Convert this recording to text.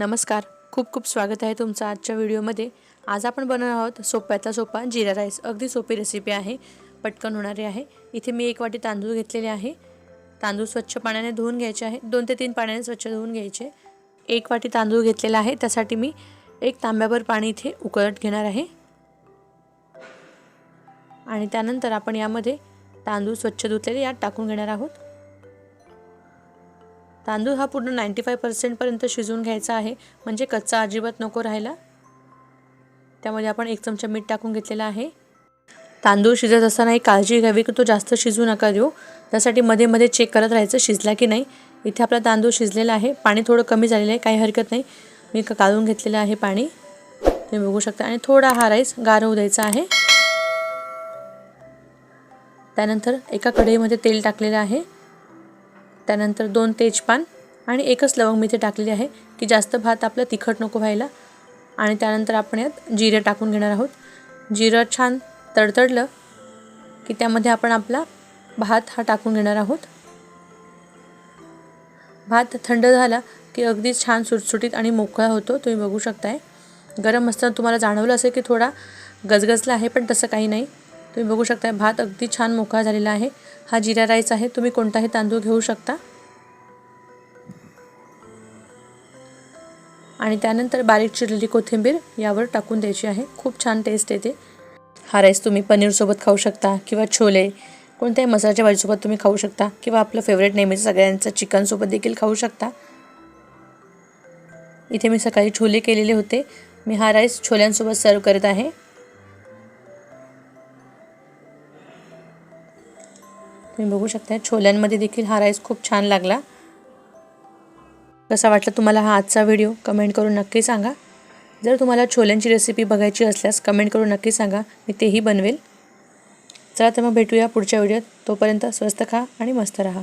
नमस्कार. खूप खूप स्वागत आहे तुमचं आजच्या व्हिडिओमध्ये. आज आपण बनवणार आहोत सोप्यातला सोपा जिरा राईस. अगदी सोपी रेसिपी आहे. पटकन होणारी आहे. इथे मी एक वाटी तांदूळ घेतलेले आहे. तांदूळ स्वच्छ पाण्याने धुवून घ्यायचे आहे. दोन ते तीन पाण्याने स्वच्छ धुवून घ्यायचे. एक वाटी तांदूळ घेतलेला आहे. त्यासाठी मी एक तांब्याभर पाणी इथे उकळत घेणार आहे. आणि त्यानंतर आपण यामध्ये तांदूळ स्वच्छ धुतलेले यात टाकून घेणार आहोत. तांदूळ हा पूर्ण नाईंटी फाय पर्सेंटपर्यंत शिजवून घ्यायचा आहे. म्हणजे कच्चा अजिबात नको राहिला त्यामध्ये आपण एक चमचा मीठ टाकून घेतलेला आहे. तांदूळ शिजत असताना एक काळजी घ्यावी की तो जास्त शिजू नका देऊ. त्यासाठी मध्ये मध्ये चेक करत राहायचं शिजला की नाही. इथे आपला तांदूळ शिजलेला आहे. पाणी थोडं कमी झालेलं आहे काही हरकत नाही. मी काढून घेतलेलं आहे पाणी. तुम्ही बघू शकता. आणि थोडा हा राईस गार होऊ द्यायचा आहे. त्यानंतर एका कढईमध्ये तेल टाकलेलं आहे. त्यानंतर दोन तेजपान आणि एकच लवंग मी इथे टाकलेली आहे की जास्त भात आपलं तिखट नको व्हायला. आणि त्यानंतर आपण यात जिरं टाकून घेणार आहोत. जिरं छान तडतडलं की त्यामध्ये आपण आपला भात हा टाकून घेणार आहोत. भात थंड झाला की अगदी छान सुटसुटीत आणि मोकळा होतो तुम्ही बघू शकताय. गरम असताना तुम्हाला जाणवलं असेल की थोडा गजगजला आहे पण तसं काही नाही. तुम्ही बघू शकता भात अगदी छान मोकळा झालेला आहे. हा जिरा राईस आहे. तुम्ही कोणताही तांदूळ घेऊ शकता. आणि त्यानंतर बारीक चिरलेली कोथिंबीर यावर टाकून द्यायची आहे. खूप छान टेस्ट येते. हा राईस तुम्ही पनीरसोबत खाऊ शकता किंवा छोले. कोणत्याही मसाल्याच्या भाजीसोबत तुम्ही खाऊ शकता किंवा आपलं फेवरेट नेहमीचं सगळ्यांचं चिकनसोबत देखील खाऊ शकता. इथे मी सकाळी छोले केलेले होते. मी हा राईस छोल्यांसोबत सर्व करत आहे. तुम्ही बघू शकता छोल्यांमध्ये देखील हा राईस खूप छान लागला. कसा वाटला तुम्हाला हा आजचा व्हिडिओ? कमेंट करून नक्की सांगा. जर तुम्हाला छोल्यांची रेसिपी बघायची असल्यास कमेंट करून नक्की सांगा. मी तेही बनवेल. चला तर मग भेटूया पुढच्या व्हिडिओत. तोपर्यंत स्वस्त खा आणि मस्त राहा.